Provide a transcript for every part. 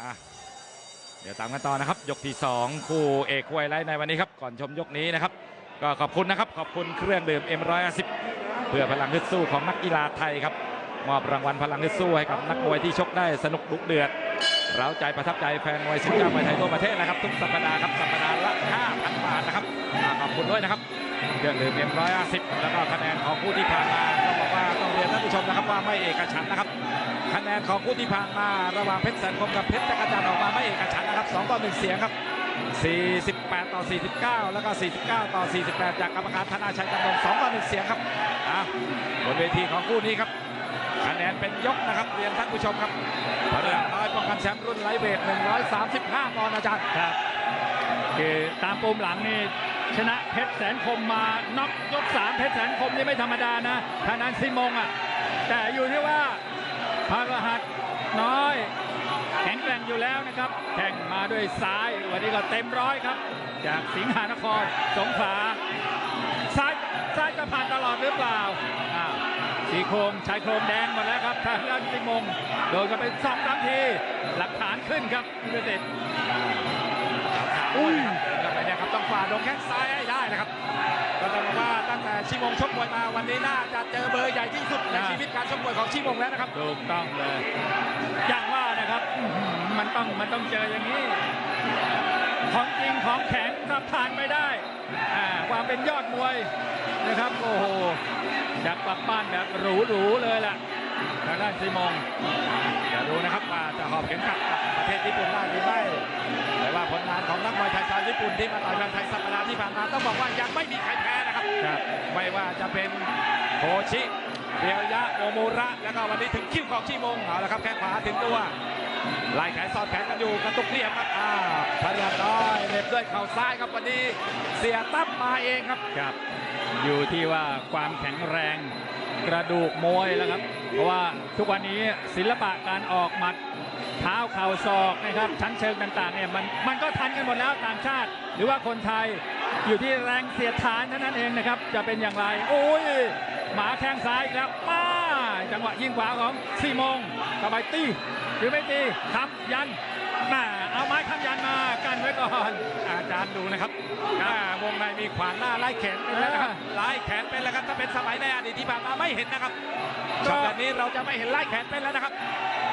อะเดี๋ยวตามกันต่อนะครับ ยกที่ 2 คู่เอกคู่ไฮไลท์ในวันนี้ครับ ก่อนชมยกนี้นะครับ ก็ขอบคุณนะครับ ขอบคุณเครื่องดื่ม M150 เพื่อพลังฮึดสู้ของนักกีฬาไทยครับ มอบรางวัลพลังฮึดสู้ให้กับนักมวยที่ชกได้สนุกดุเดือดเร้าใจประทับใจแฟนมวยสิงห์เจ้ามวยไทยทั่วประเทศนะครับ ทุกสัปดาห์ครับสัปดาห์ละ5,000บาทนะครับขอบคุณด้วยนะครับเครื่องดื่ม M150 แล้วก็คะแนนของผู้ที่ผ่านมาต้องบอกว่า ผู้ชมนะครับว่าไม่เอกฉันนะครับ คะแนนของผู้ที่ผ่านมาระหว่างเพชรแสนคมกับเพชรจักรจันทร์ออกมาไม่เอกฉันนะครับ2ต่อ1เสียงครับ 48 ต่อ 49 แล้วก็ 49 ต่อ 48 จากกรรมการธนาชัยจำนง2ต่อ1เสียงครับอะบนเวทีของคู่นี้ครับคะแนนเป็นยกนะครับเรียนท่านผู้ชมครับพระเอกน้อยป้องกันแชมป์รุ่นไลท์เวท 135ปอนด์อาจารย์ครับคือตามปุ่มหลังนี่ชนะเพชรแสนคมมาน็อกยกสามเพชรแสนคมนี่ไม่ธรรมดานะทางนั้นซิมงอะ แต่อยู่ที่ว่าพารหัสน้อย แข็งแกร่งอยู่แล้วนะครับแข่งมาด้วยซ้าย วันนี้ก็เต็มร้อยครับ จากสิงหานครสงขลาซ้ายซ้ายจะผ่านตลอดหรือเปล่าอ้าวสีโครงชายโครงแดงหมดแล้วครับทางด้านซิมงโดนกันไปสองสามที หลักฐานขึ้นครับพิเศษอุ้ยเดินเข้าไปเนี่ยครับต้องฝ่าดงแข้งซ้ายให้ได้นะครับ ก็ต้องบอกว่าตั้งแต่ชิมงชกมวยมาวันนี้น่าจะเจอเบอร์ใหญ่ที่สุดในนะชีวิตการชกมวยของชิมงแล้วนะครับ ถูกต้องเลยอย่างว่านะครับอื้อหือมันต้องมันต้องเจออย่างนี้ ของจริงของแข็งถ้าผ่านไม่ได้อ่าความเป็นยอดมวยนะครับ โอ้โหอยากกลับบ้านแบบหรูๆเลยล่ะ ทางด้านซีมงเดี๋ยวดูนะครับว่าจะหอบเข็มขัดกลับประเทศญี่ปุ่นได้หรือไม่ แต่ว่าผลงานของนักมวยไทยชาวญี่ปุ่นที่มาต่อยเมืองไทยสัปดาห์ที่ผ่านมาต้องบอกว่ายังไม่มีใครแพ้นะครับครับไม่ว่าจะเป็นโคชิเรียวยะโอมูระ แล้วก็วันนี้ถึงคิวของชิมงเอาละครับแข้งขวาถึงตัวไล่แขนสอดแขนกันอยู่กระตุกเหลี่ยมครับอ่าพยายามน้อยเหน็บด้วยเข่าซ้ายครับวันนี้เสียตั้มมาเองครับครับ อยู่ที่ว่าความแข็งแรง กระดูกมวยแล้วครับเพราะว่าทุกวันนี้ศิลปะการออกหมัดเท้าเข่าศอกนะครับชั้นเชิงต่างๆเนี่ยมันมันก็ทันกันหมดแล้วต่างชาติ หรือว่าคนไทยอยู่ที่แรงเสียดทานเท่านั้นเองนะครับ จะเป็นอย่างไร โอ้ยหมาแข้งซ้ายอีกแล้วป้าจังหวะยิงขวาของซีมงสบายตีหรือไม่ตีทำยัน แม่เอาไม้คำยันมากันไว้ก่อนอาจารย์ดูนะครับอ่าวงในมีขวางหน้าไล่แขนเป็นแล้วนะครับไล่แขนเป็นแล้วครับถ้าเป็นสมัยในอดีตที่ผ่านมาไม่เห็นนะครับก็ช็อตแบบนี้เราจะไม่เห็นไล่แขนเป็นแล้วนะครับ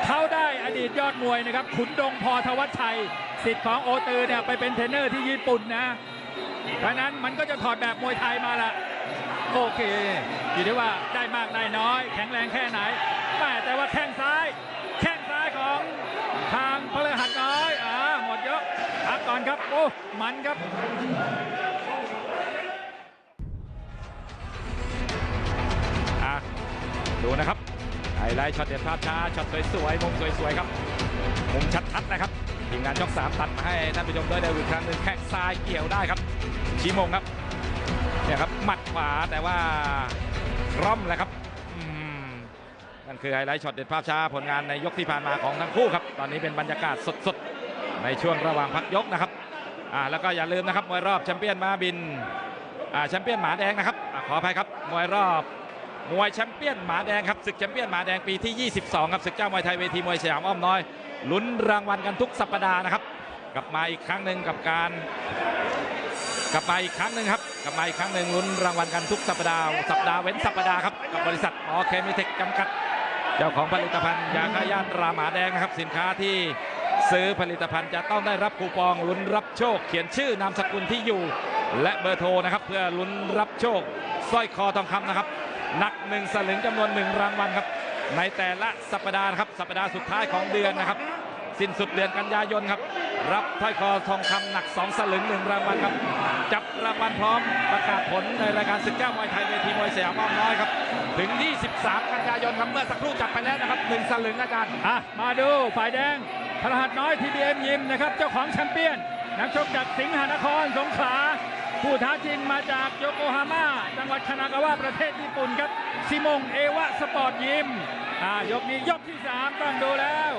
เขาได้อดีตยอดมวยนะครับขุนดงพอทวัชชัยสิทธิ์ของโอตือเนี่ยไปเป็นเทรนเนอร์ที่ญี่ปุ่นนะเพราะฉะนั้นมันก็จะถอดแบบมวยไทยมาละโอเคอยู่ที่ว่าได้มากได้น้อย แข็งแรงแค่ไหนแม่แต่ว่าแข้งซ้าย ครับโอ้มันครับอะดูนะครับไฮไลท์ช็อตเด็ดภาพช้าช็อตสวยๆมุมสวยๆครับมุมชัดๆนะครับทีมงานช่องสามตัดมาให้ท่านผู้ชมด้วยได้ดูอีกครั้งหนึ่งแข้งซ้ายเกี่ยวได้ครับชี้มงครับเนี่ยครับหมัดขวาแต่ว่าร่อมแหละครับนั่นคือไฮไลท์ช็อตเด็ดภาพช้าผลงานในยกที่ผ่านมาของทั้งคู่ครับ ตอนนี้เป็นบรรยากาศสดๆ ในช่วงระหว่างพักยกนะครับ อ่าแล้วก็อย่าลืมนะครับมวยรอบแชมเปี้ยนมาบินอ่าแชมเปี้ยนหมาแดงนะครับอขออภัยครับมวยรอบมวยแชมเปี้ยนหมาแดงครับศึกแชมเปี้ยนหมาแดงปีที่ 22 ครับศึกเจ้ามวยไทยเวทีมวยสยามอ้อมน้อยลุ้นรางวัลกันทุกสัปดาห์นะครับ กลับมาอีกครั้งหนึ่งกับการกลับมาอีกครั้งหนึ่งครับกลับมาอีกครั้งหนึ่งลุ้นรางวัลกันทุกสัปดาห์สัปดาห์เว้นสัปดาห์ครับกับบริษัทหมอเคมีเทคจำกัด เจ้าของผลิตภัณฑ์ยาฆ่าหญ้าตราหมาแดงนะครับสินค้าที่ ซื้อผลิตภัณฑ์จะต้องได้รับคูปองลุ้นรับโชค เขียนชื่อนามสกุลที่อยู่ และเบอร์โทรนะครับ เพื่อลุ้นรับโชคสร้อยคอทองคำนะครับหนักหนึ่งสลึงจำนวนหนึ่งรางวัลครับ ในแต่ละสัปดาห์นะครับสัปดาห์สุดท้ายของเดือนนะครับ สิ้นสุดเดือนกันยายนครับ รับสร้อยคอทองคำหนัก 2 สลึงหนึ่งรางวัลครับ จับรางวัลพร้อมประกาศผลในรายการศึกเจ้ามวยไทยเวทีมวยสยามอ้อมน้อยครับ ถึง 23 กันยายนครับเมื่อสักครู่จับไปแล้วนะครับหนึ่งสลึงอาจารย์อะมาดูฝ่ายแดงพลหัสน้อยทีดีเอ็มยิมนะครับ เจ้าของแชมเปี้ยน นักชกจากสิงหานครสงขลาผู้ท้าชิงมาจากโยโกฮาม่าจังหวัดคานากาวะประเทศญี่ปุ่นครับซิมงเอวะสปอร์ตยิมอ่า ยกนี้ยกที่ 3 ต้องดูแล้ว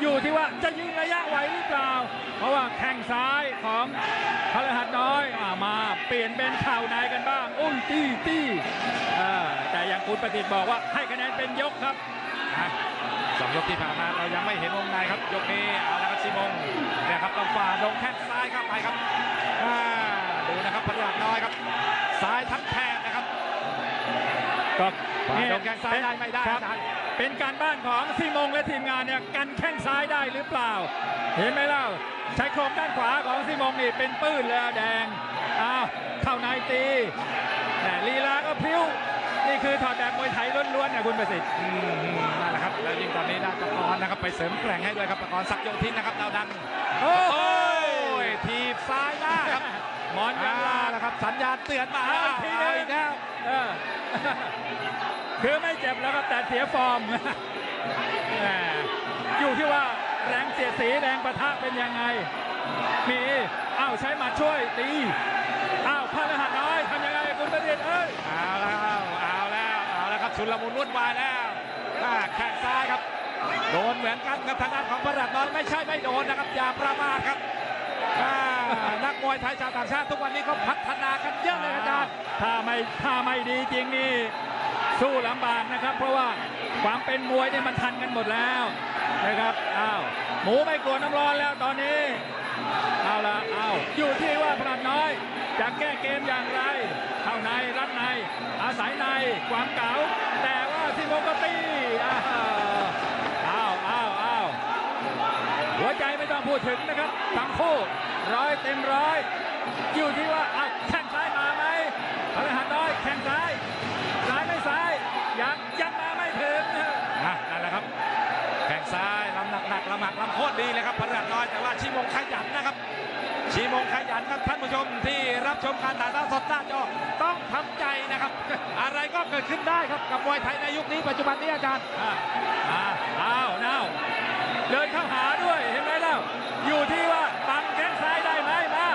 อยู่ที่ว่าจะยิงระยะไหวหรือเปล่า เพราะว่าแข้งซ้ายของพลหัสน้อยอามาเปลี่ยนเป็นเข่าในกันบ้าง อุ้ยตี้ตี้แต่อย่างคุณประดิษฐ์บอกว่าให้คะแนนเป็นยกครับสองยกที่ผ่านมาเรายังไม่เห็นวงในครับ ยกนี้เอาละครับซิมงแคบซ้ายเข้าไปครับดูนะครับพยักน้อยครับ ซ้ายทั้งแทงนะครับก็ นี่โดนแข้งซ้ายได้ไม่ได้ครับอาจารย์เป็นการบ้านของซีมงและทีมงานเนี่ยกันแข้งซ้ายได้หรือเปล่า เห็นไหมเล่าใช้โครงด้านขวาของซีมงนี่เป็นปื้นเลยอะแดงอ้าวเข้าในตีแต่ลีลาก็พริ้วนี่คือถอดแบบมวยไทยล้วนๆนะคุณประสิทธิ์อืมนั่นแหละครับ แล้วยิ่งตอนนี้ได้ประกรณ์นะครับ ไปเสริมแกร่งให้ด้วยครับประกรณ์สักดิ์โยธินนะครับดาวดังโอ้โอ้ยทีบซ้ายหน้าครับมอนยัอ่างลาแล้วครับ สัญญาณเตือนมาเอาอีกทีหนึ่งเอาอีกแล้วเออ คือไม่เจ็บแล้วก็แต่เสียฟอร์มแหมอยู่ที่ว่าแรงเสียดสีแรงประทะเป็นยังไง มีอ้าวใช้หมัดช่วยตีอ้าวพระรหัสน้อยทำยังไงคุณประดิษฐ์เอ้ยเอาแล้วเอาแล้วเอาแล้วครับชุลมุนวุ่นวายแล้วอ่าแข้งซ้ายครับ โดนเหมือนกันกับทางด้านของพระรัตน์น้อยไม่ใช่ไม่โดนนะครับอย่าประมาทครับอ่านักมวยไทยชาวต่างชาติทุกวันนี้เขาพัฒนากันเยอะเลยอาจารย์ถ้าไม่ถ้าไม่ดีจริงนี่ สู้ลำบากนะครับ เพราะว่าความเป็นมวยเนี่ยมันทันกันหมดแล้วนะครับอ้าวหมูไม่กลัวน้ำร้อนแล้วตอนนี้เอาละเอาอยู่ที่ว่าพลัดน้อยจะแก้เกมอย่างไรเข้าในรัดใน อาศัยในความเก๋าแต่ว่าซิโมกตีอ้าวอ้าวอ้าวอ้าวหัวใจไม่ต้องพูดถึงนะครับทั้งคู่ร้อยเต็มร้อย รับชมการถ่ายทอดสดหน้าจอต้องทำใจนะครับ อะไรก็เกิดขึ้นได้ครับกับมวยไทยในยุคนี้ปัจจุบันนี้อาจารย์อะอะอ้าวน้าวเดินเข้าหาด้วยเห็นไหมเล่าอยู่ที่ว่าบังแข้งซ้ายได้ไหมมา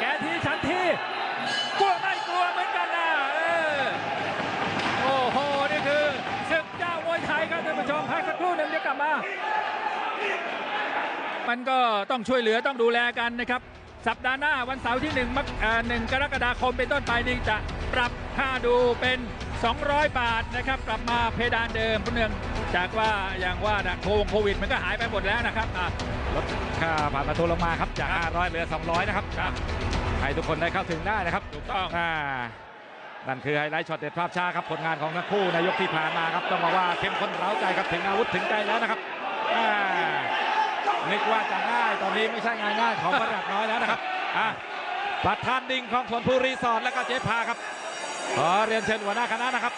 แกทีฉันทีกลัวไม่กลัวเหมือนกันนะเออโอ้โหนี่คือศึกเจ้ามวยไทยครับท่านผู้ชมพักสักครู่หนึ่งเดี๋ยวกลับมามันก็ต้องช่วยเหลือต้องดูแลกันนะครับ สัปดาห์หน้าวันเสาร์ที่1มกเอ่อ1กรกฎาคมเป็นต้นไปนี่จะปรับค่าดูเป็น 200 บาทนะครับกลับมาเพดานเดิมเนื่องจากว่าอย่างว่านะโควิดมันก็หายไปหมดแล้วนะครับอะลดค่าผ่านประตูลงมาครับจากครับ500 เหลือ 200 นะครับครับให้ทุกคนได้เข้าถึงได้นะครับถูกต้องอ่านั่นคือไฮไลท์ช็อตเด็ดภาพช้าครับผลงานของทั้งคู่ในยกที่ผ่านมาครับต้องบอกว่าเข้มข้นเร้าใจครับถึงอาวุธถึงใจแล้วนะครับอ่า นึกว่าจะง่าย ตอนนี้ไม่ใช่งานง่ายของประดับน้อยแล้วนะครับอะประธานดิ่งของสวนภูรีสอร์ทและก็เจ๊พาครับ ขอเรียนเชิญหัวหน้าคณะนะครับ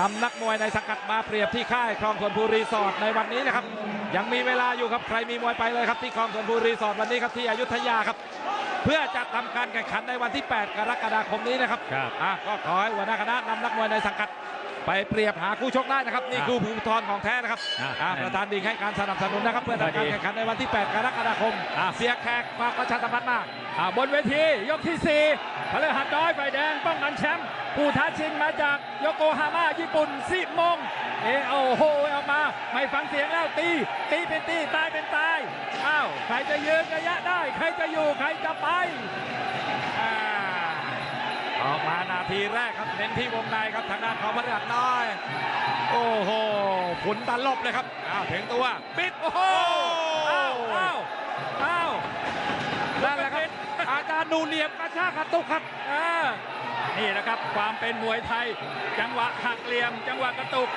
นำนักมวยในสังกัดมาเปรียบที่ค่ายคลองสวนภูรีสอร์ทในวันนี้นะครับ ยังมีเวลาอยู่ครับใครมีมวยไปเลยครับที่คลองสวนภูรีสอร์ทวันนี้ครับที่อยุธยาครับ เพื่อจะทำการแข่งขันในวันที่ 8 กรกฎาคมนี้นะครับครับอะก็ขอให้หัวหน้าคณะนำนักมวยในสังกัด ไปเปรียบหาคู่ชกได้นะครับ นี่อะคือภูมิทรของแท้นะครับอะอะแน่นประธานดิ่งให้การสนับสนุนนะครับ เพื่อทำการดีแข่งขันในวันที่ 8 กรกฎาคมอะเสียแขกฝากประชาสัมพันธ์มาอ่าบนเวทียกที่4พฤหัสน้อยไฟแดงป้องกันแชมป์ผู้ท้าชิงมาจากโยโกฮาม่าญี่ปุ่นสิมงเอโอ้โหออกมา ไม่ฟังเสียงแล้วตี ตีเป็นตีตายเป็นตายอ้าวใครจะยืนระยะได้ ใครจะอยู่ใครจะไปอ่า ออกมานาทีแรกครับเน้นที่วงในครับทางด้านของพระหัตถ์น้อย โอ้โหผุนตลบเลยครับอ้าวถึงตัวปิดโอ้โหอ้าวอ้าวอ้าวนั่นแหละครับอาจารย์ดูเหลี่ยมกระชากกระตุกครับอ่านี่นะครับความเป็นมวยไทย จังหวะหักเหลี่ยม จังหวะกระตุก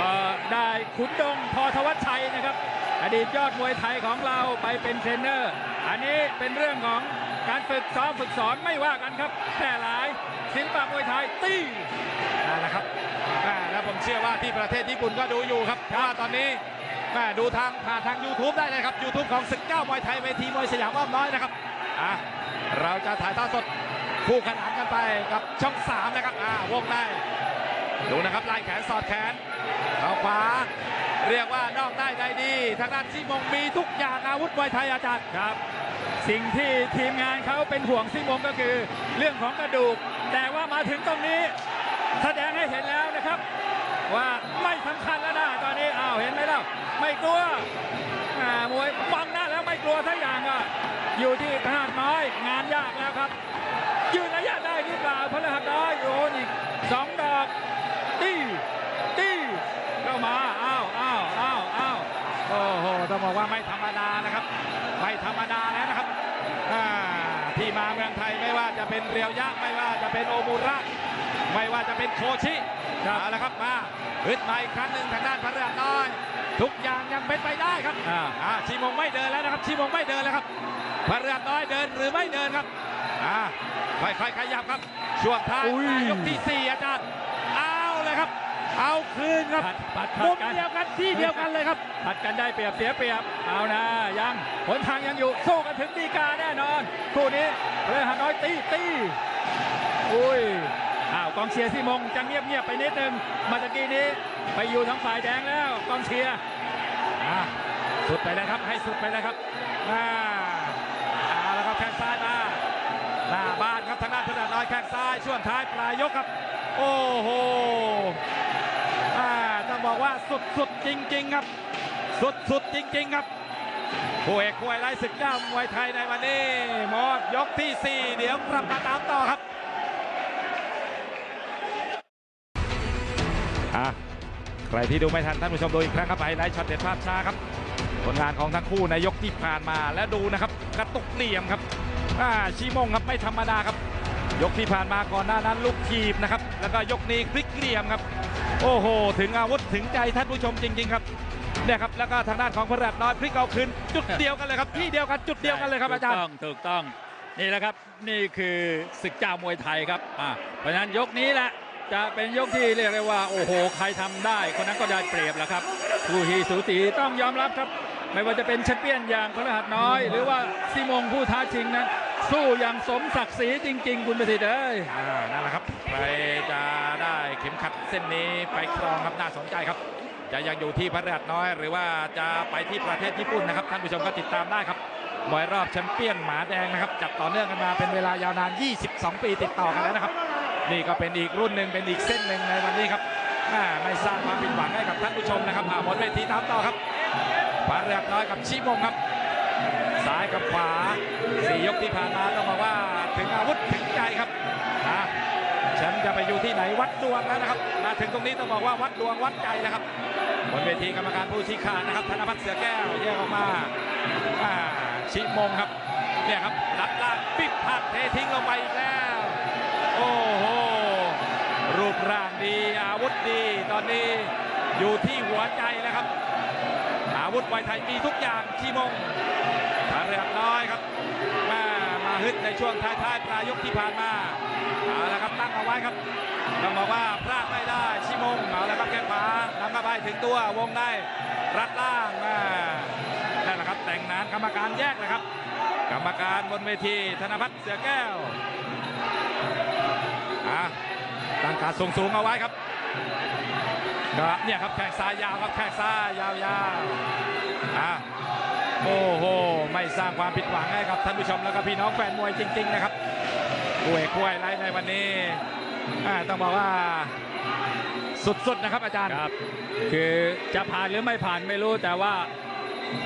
ก็ได้ขุนดงพอทวัชชัยนะครับ อดีตยอดมวยไทยของเราไปเป็นเทรนเนอร์ อันนี้เป็นเรื่องของ การฝึกซ้อมฝึกสอนไม่ว่ากันครับแค่หลายศิลปะมวยไทยตีนั่นแหละครับแม่แล้วผมเชื่อว่าที่ประเทศญี่ปุ่นก็ดูอยู่ครับเพราะว่าตอนนี้แม่ดูทางผ่านทาง YouTube ได้เลยครับ YouTube ของศึกเจ้ามวยไทยเวทีมวยสยามอ้อมน้อยนะครับอะเราจะถ่ายทอดสดคู่ขนานกันไปกับช่อง3นะครับอ่าวงในดูนะครับไล่แขนสอดแขนเข้าขวา เรียกว่านอกได้ในดี ทางด้านซีมงมีทุกอย่างอาวุธมวยไทยอาจารย์ครับ สิ่งที่ทีมงานเขาเป็นห่วงซิมงก็คือเรื่องของกระดูก แต่ว่ามาถึงตรงนี้แสดงให้เห็นแล้วนะครับ ว่าไม่สำคัญแล้วนะตอนนี้อ้าวเห็นไหมล่ะไม่กลัวอ่ามวยมองหน้าแล้วไม่กลัวทั้งอย่างอะอยู่ที่พลหัสน้อยงานยากแล้วครับ ยืนระยะได้หรือเปล่าพลหัสน้อยโยนอีกสองดอกตีตีเข้ามาอ้าวอ้าวอ้าวอ้าวโอ้โหต้องบอกว่าไม่ธรรมดานะครับ ธรรมดาแล้วนะครับอ่าที่มาเมืองไทยไม่ว่าจะเป็นเรียวยะไม่ว่าจะเป็นโอมูระไม่ว่าจะเป็นโคชิครับเอาละครับมาฮึดมาอีกครั้งหนึ่งทางด้านพระเรือน้อย ทุกอย่างยังเป็นไปได้ครับอ่าอ่าชีมงไม่เดินแล้วนะครับ ชีมงไม่เดินแล้วครับพระเรือน้อยเดินหรือไม่เดินครับอ่าค่อยๆขยับครับช่วงท้ายอุ้ยยกที่สี่อาจารย์เอาเลยครับ เอาคืนครับผัดผัดผัมุดมกันเดียวกันที่เดียวกันเลยครับผัดกันได้เปรียบเสียเปรียบเอานะยังหนทางยังอยู่สู้กันถึงดีกาแน่นอนคู่นี้พระหัสน้อยตีตีอุ้ยอ้าวกองเชียร์ที่มงจะเงียบๆไปนิดนึงเมาตะกี้นี้ไปอยู่ทางฝ่ายแดงแล้วกองเชียร์อ่าสุดไปเลยครับให้สุดไปเลยครับอ่าเอาแล้วครับแข้งซ้ายมาหน้าบ้านครับทางด้านพระเรือน้อยแข้งซ้ายช่วงท้ายปลายยกครับ โอ้โหอ่า ต้องบอกว่าสุดๆจริง ๆ ครับ สุดๆจริง ๆ ครับผู้เอกผู้ไอไลศึกเจ้ามวยไทยในวันนี้หมดยกที่ 4 เดี๋ยวกลับมาตามต่อครับอะใครที่ดูไม่ทันท่านผู้ชมดูอีกครั้งครับไฮไลท์ช็อตเด็ดภาพช้าครับผลงานของทั้งคู่ในยกที่ผ่านมาแล้วดูนะครับกระตุกเหลี่ยมครับอ่าชีมงครับไม่ธรรมดาครับ ยกที่ผ่านมาก่อนหน้านั้นลูกทีบนะครับ แล้วก็ยกนี้พลิกเหลี่ยมครับ โอ้โห ถึงอาวุธถึงใจท่านผู้ชมจริง ๆ ครับเนี่ยครับแล้วก็ทางด้านของพระรัตน์น้อยพลิกเอาคืนจุดเดียวกันเลยครับที่เดียวกันจุดเดียวกันเลยครับอาจารย์ถูกต้องถูกต้องนี่แหละครับนี่คือศึกเจ้ามวยไทยครับอ่าเพราะฉะนั้นยกนี้แหละจะเป็นยกที่เรียกได้ว่า โอ้โห ใครทำได้ คนนั้นก็ได้เปรียบแล้วครับผู้ที่สูสีต้องยอมรับครับ ไม่ว่าจะเป็นแชมเปี้ยนอย่างพระรหัสน้อย หรือว่าซีมงผู้ท้าชิงนั้นสู้อย่างสมศักดิ์ศรีจริง ๆ คุณประสิทธิ์เอ้ยอ่านั่นแหละครับใครจะได้ เข็มขัดเส้นนี้ไปครองครับน่าสนใจครับ จะยังอยู่ที่พระรัตน์น้อย หรือว่าจะไปที่ประเทศญี่ปุ่นนะครับท่านผู้ชมก็ติดตามได้ครับมวยรอบแชมเปี้ยนหมาแดงนะครับจัดต่อเนื่องกันมาเป็นเวลายาวนาน 22 ปีติดต่อกันแล้วนะครับ นี่ก็เป็นอีกรุ่นหนึ่งเป็นอีกเส้นหนึ่งในวันนี้ครับไม่สร้างความผิดหวังให้กับท่านผู้ชมนะครับอ่าบนเวทีตามต่อครับพระรัตน์น้อยกับชิมงครับซ้ายกับขวาสี่ยกที่ผ่านมาต้องบอกว่าถึงอาวุธถึงใจครับ จะไปอยู่ที่ไหนวัดดวงแล้วนะครับ มาถึงตรงนี้ต้องบอกว่าวัดดวงวัดใจแล้วครับบนเวทีกรรมการผู้ชี้ขาดนะครับธนพัฒน์เสือแก้วแยกออกมาอ่าชิมงครับเนี่ยครับรัดล่างปิดผักเททิ้งลงไปอีกแล้ว โอ้โหรูปร่างดีอาวุธดีตอนนี้อยู่ที่หัวใจแล้วครับ อาวุธไวยไทยมีทุกอย่างชีมงพระเรือน้อยครับมา ฮึดในช่วงท้ายๆปลายยกที่ผ่านมาเอาละครับตั้งเอาไว้ครับต้องบอกว่าพลาดไม่ได้ชิมงเอาละครับแข้งขวานำเข้าไปถึงตัววงในรัดล่างมานั่นแหละครับแต่งนานกรรมการแยกนะครับ กรรมการบนเวทีธนพัฒน์เสือแก้วอะตั้งการสูงสูงๆเอาไว้ครับก็เนี่ยครับแข้งซ้ายยาวครับแข้งซ้ายยาวๆอะ โอ้โห ไม่สร้างความผิดหวังให้กับท่านผู้ชมแล้วก็พี่น้องแฟนมวยจริง ๆ นะครับกล้วยกล้วยไล่ในวันนี้ต้องบอกว่าสุดๆนะครับอาจารย์ครับ คือจะผ่านหรือไม่ผ่านไม่รู้แต่ว่า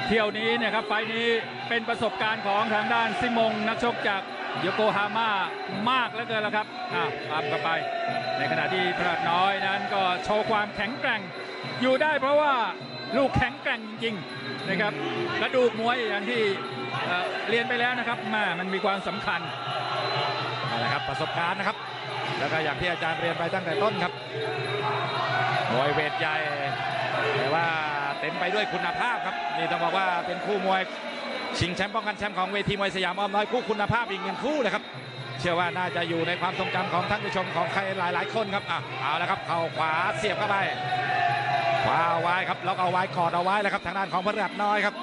เที่ยวนี้เนี่ยครับไฟล์นี้เป็นประสบการณ์ของทางด้านซิมงนักชกจากโยโกฮาม่ามากเหลือเกินแล้วครับอะตามกันไป ในขณะที่พระน้อยนั้นก็โชว์ความแข็งแกร่ง อยู่ได้เพราะว่าลูกแข็งแกร่งจริงๆ นะครับกระดูกมวยอย่างที่เรียนไปแล้วนะครับม่มันมีความสำคัญนะครับประสบการณ์นะครับ แล้วก็อย่างที่อาจารย์เรียนไปตั้งแต่ต้นครับมวยเวทใหญ่แต่ว่าเต็มไปด้วยคุณภาพครับนี่ต้องบอกว่าเป็นคู่มวยชิงแชมป์ป้องกันแชมป์ของเวทีมวยสยามอ้อมน้อยคู่คุณภาพอีกหนึ่งคู่นะครับ เชื่อว่าน่าจะอยู่ในความทรงจำของท่านผู้ชมของใครหลาย ๆ คนครับอะเอาละครับเข่าขวาเสียบเข้าไป วาเอาไว้ครับล็อกเอาไว้กอดเอาไว้แล้วครับทางด้านของพระรัตน้อยครับ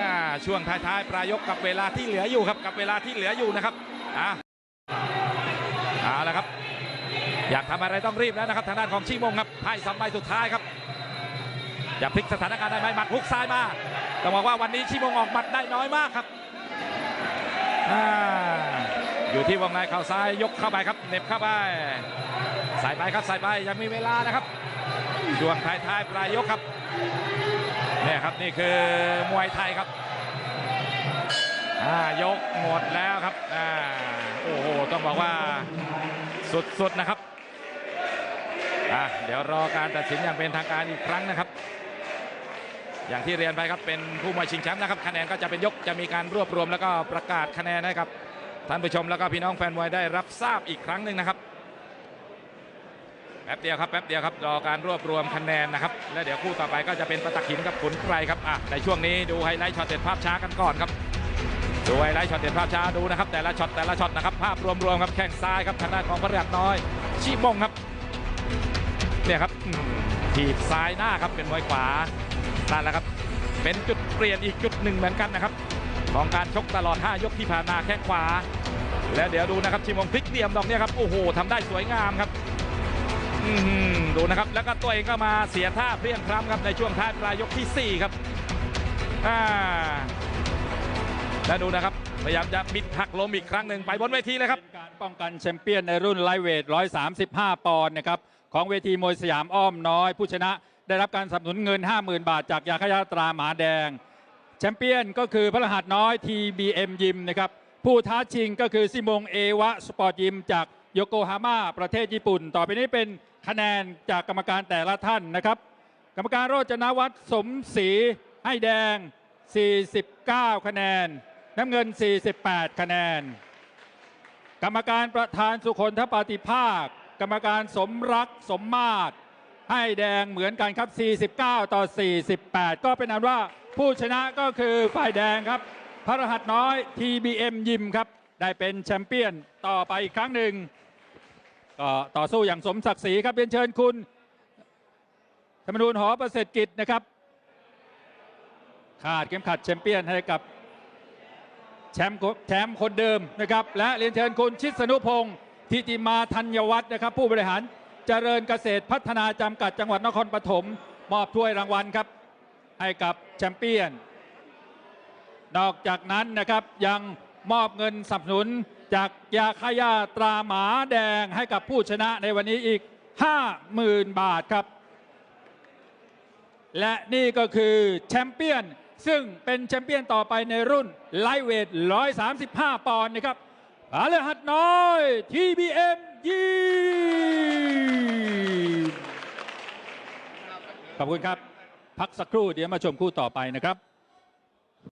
อ่าช่วงท้ายๆปลายยกกับเวลาที่เหลืออยู่ครับกับเวลาที่เหลืออยู่นะครับอะเอาละครับ อยากทำอะไรต้องรีบแล้วนะครับ ทางด้านของชิมงครับไพ่สองใบสุดท้ายครับจะพลิกสถานการณ์ได้ไหมหมัดฮุกซ้ายมาต้องบอกว่าวันนี้ชิมงออกหมัดได้น้อยมากครับอ่าอยู่ที่วงในเข่าซ้ายยกเข้าไปครับเน็บเข้าไปใส่ไปครับใส่ไปยังมีเวลานะครับ ช่วงท้ายๆปลายยกครับเนี่ยครับนี่คือมวยไทยครับอ่ายกหมดแล้วครับอ่าโอ้โหต้องบอกว่าสุดๆนะครับอะเดี๋ยวรอการตัดสินอย่างเป็นทางการอีกครั้งนะครับ อย่างที่เรียนไปครับเป็นผู้มวยชิงแชมป์นะครับคะแนนก็จะเป็นยกจะมีการรวบรวมแล้วก็ประกาศคะแนนนะครับท่านผู้ชมแล้วก็พี่น้องแฟนมวยได้รับทราบอีกครั้งหนึ่งนะครับ แป๊บเดียวครับแป๊บเดียวครับรอการรวบรวมคะแนนนะครับและเดี๋ยวคู่ต่อไปก็จะเป็นประตักหินกับขุนไกรครับอะในช่วงนี้ดูไฮไลท์ช็อตเด็ดภาพช้ากันก่อนครับดูไฮไลท์ช็อตเด็ดภาพช้าดูนะครับแต่ละช็อตแต่ละช็อตนะครับภาพรวมๆครับแข้งซ้ายครับทางด้านของพระหัตถ์น้อยชีมงครับเนี่ยครับถีบซ้ายหน้าครับเป็นมวยขวานั่นแหละครับ เป็นจุดเปลี่ยนอีกจุดหนึ่งเหมือนกันนะครับของการชกตลอด 5 ยกที่ผ่านมาแข้งขวา และเดี๋ยวดูนะครับชิมงพลิกเหลี่ยมดอกเนี้ยครับโอ้โหทำได้สวยงามครับ ดูนะครับ แล้วก็ตัวเองก็มาเสียท่าเพลี่ยงพล้ำครับในช่วงท้ายปลายยกทีสี่4 ครับแล้วดูนะครับ พยายามจะบิดหักลมอีกครั้งหนึ่งไปบนเวทีเลยครับการป้องกันแชมเปี้ยนในรุ่นไลท์เวท 135 ปอนด์นะครับ ของเวทีมวยสยามอ้อมน้อย ผู้ชนะได้รับการสนับสนุนเงิน 50,000 บาท จากยาขยาตราหมาแดง แชมเปี้ยนก็คือพระรหัสน้อย TBM ยิมนะครับผู้ท้าชิงก็คือซิมงเอวะสปอร์ตยิมจากโยโกฮาม่าประเทศญี่ปุ่น ต่อไปนี้เป็น คะแนนจากกรรมการแต่ละท่านนะครับ กรรมการโรจนวัฒน์สมศรีให้แดง 49 คะแนน น้ำเงิน 48 คะแนน กรรมการประธานสุคนทปาติภาค กรรมการสมรักสมมาตร ให้แดงเหมือนกันครับ 49 ต่อ 48 ก็เป็นอันว่าผู้ชนะก็คือฝ่ายแดงครับ พระรหัสน้อย TBM ยิมครับ ได้เป็นแชมเปี้ยนต่อไปอีกครั้งหนึ่ง ก็ต่อสู้อย่างสมศักดิ์ศรีครับเรียนเชิญคุณธรรมนูญหอประเสริฐกิจนะครับขาดเข็มขัดแชมเปี้ยนให้กับแชมป์แชมป์คนเดิมนะครับ และเรียนเชิญคุณชิดสนุพงศ์ทิติมาธัญวัฒน์นะครับ ผู้บริหารเจริญเกษตรพัฒนาจำกัดจังหวัดนครปฐมมอบถ้วยรางวัลครับ ให้กับแชมเปี้ยน นอกจากนั้นนะครับยังมอบเงินสนับสนุน จากยาขายาตราหมาแดงให้กับผู้ชนะในวันนี้อีก 50,000 บาทครับ และนี่ก็คือแชมเปี้ยน ซึ่งเป็นแชมเปี้ยนต่อไปในรุ่นไลท์เวท 135 ปอนด์นะครับพาเลหัดน้อย TBM ยีขอบคุณครับ พักสักครู่เดี๋ยวมาชมคู่ต่อไปนะครับ